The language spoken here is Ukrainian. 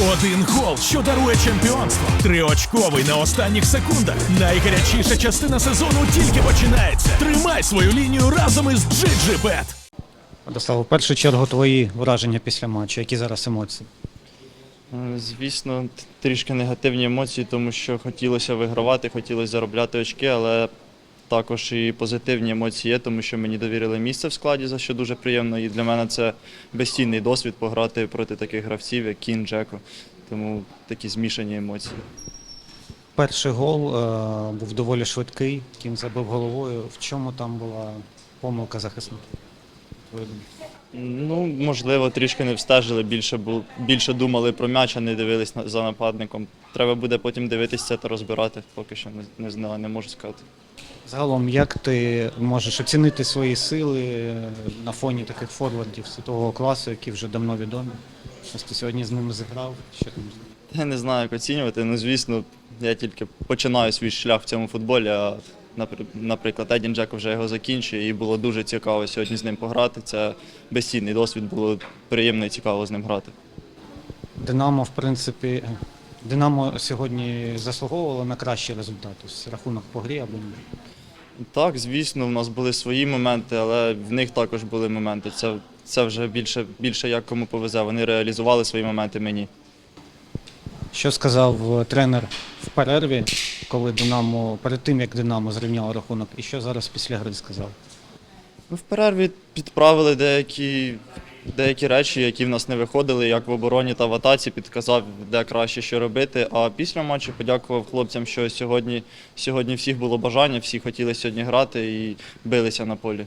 Один гол, що дарує чемпіонство. Триочковий на останніх секундах. Найгарячіша частина сезону тільки починається. Тримай свою лінію разом із GGBet. Владислав, у першу чергу твої враження після матчу, які зараз емоції? Е, Звісно, трішки негативні емоції, тому що хотілося вигравати, хотілося заробляти очки, але також і позитивні емоції є, тому що мені довірили місце в складі, за що дуже приємно. І для мене це безцінний досвід пограти проти таких гравців, як Кін, Джеко. Тому такі змішані емоції. Перший гол е, був доволі швидкий, кін забив головою. В чому там була помилка захисника? Ну, можливо, трішки не встежили, більше, бу- більше думали про м'яч, а не дивились за нападником. Треба буде потім дивитися та розбирати. Поки що не, не знаю, не можу сказати. Загалом, як ти можеш оцінити свої сили е, на фоні таких форвардів світового класу, які вже давно відомі? Ось ти сьогодні з ними зіграв. Що там? Я не знаю, як оцінювати. Ну, звісно, я тільки починаю свій шлях в цьому футболі. А, наприклад, Едін Джеко вже його закінчує, і було дуже цікаво сьогодні з ним пограти. Це безцінний досвід, було приємно і цікаво з ним грати. Динамо, в принципі, Динамо сьогодні заслуговувало на кращий результат. Ось рахунок по грі або ні. Так, звісно, в нас були свої моменти, але в них також були моменти. Це, це вже більше, більше як кому повезе. Вони реалізували свої моменти мені. Що сказав е, тренер в перерві, коли Динамо, перед тим як Динамо зрівняло рахунок, і що зараз після гри сказав? Ну, в перерві підправили деякі, деякі речі, які в нас не виходили, як в обороні та в атаці, підказав, де краще що робити. А після матчу подякував хлопцям, що сьогодні, сьогодні всіх було бажання, всі хотіли сьогодні грати і билися на полі.